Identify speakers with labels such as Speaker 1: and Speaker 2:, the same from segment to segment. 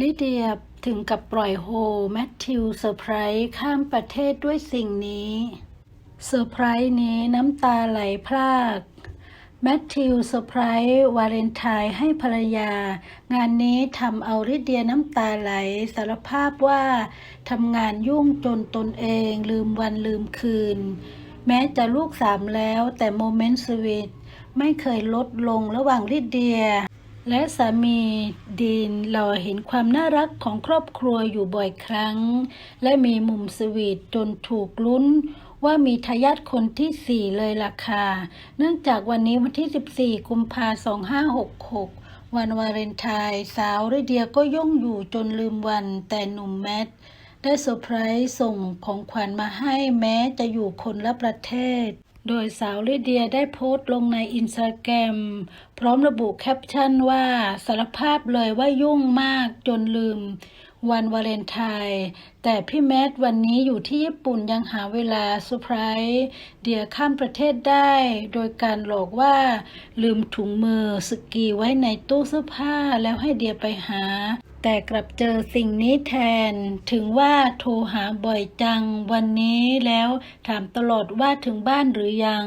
Speaker 1: ลิเดียถึงกับปล่อยโฮแมทธิวเซอร์ไพรส์ข้ามประเทศด้วยสิ่งนี้เซอร์ไพรส์นี้น้ำตาไหลพรากแมทธิวเซอร์ไพรส์วาเลนไทน์ให้ภรรยา งานนี้ทำเอาลิเดียน้ำตาไหลสารภาพว่าทำงานยุ่งจนตนเองลืมวันลืมคืน แม้จะลูกสามแล้วแต่โมเมนต์สวีทไม่เคยลดลงระหว่างลิเดีย และสามีดีนเราเห็นความน่ารักของครอบครัวอยู่บ่อยครั้ง และมีมุมสวีทจนถูกลุ้นว่ามีทายาทคนที่ 4 เลยล่ะค่ะ เนื่องจากวันนี้วันที่ 14 กุมภา2566 วันวาเลนไทน์สาวลิเดียก็ย่องอยู่จนลืมวันแต่หนุ่มแมทได้เซอร์ไพรส์ส่งของขวัญมาให้แม้จะอยู่คนละประเทศ โดยสาวลิเดียได้โพสต์ลงในอินสตาแกรมพร้อมระบุแคปชั่นว่าสารภาพเลยว่ายุ่งมากจนลืม วันวาเลนไทน์แต่พี่แมทวันนี้อยู่ที่ญี่ปุ่นยังหาเวลาเซอร์ไพรส์เดียข้ามประเทศได้ โดยการหลอกว่าลืมถุงมือสกีไว้ในตู้เสื้อผ้าแล้วให้เดียไปหา แต่กลับเจอสิ่งนี้แทน ถึงว่าโทรหาบ่อยจังวันนี้แล้วถามตลอดว่าถึงบ้านหรือยัง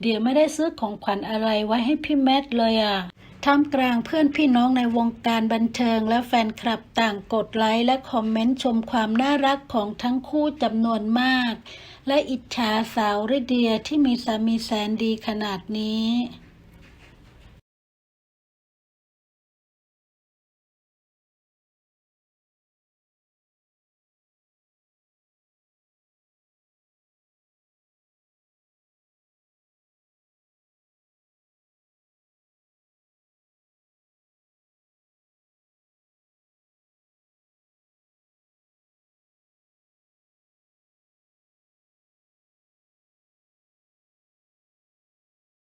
Speaker 1: เดี๋ยวไม่ได้ซื้อของขวัญอะไรไว้ให้พี่แมทเลยอะ ท่ามกลางเพื่อนพี่น้องในวงการบันเทิงและแฟนคลับต่างกดไลค์และคอมเมนต์ชมความน่ารักของทั้งคู่จำนวนมาก และอิจฉาสาวริเดียที่มีสามีแสนดีขนาดนี้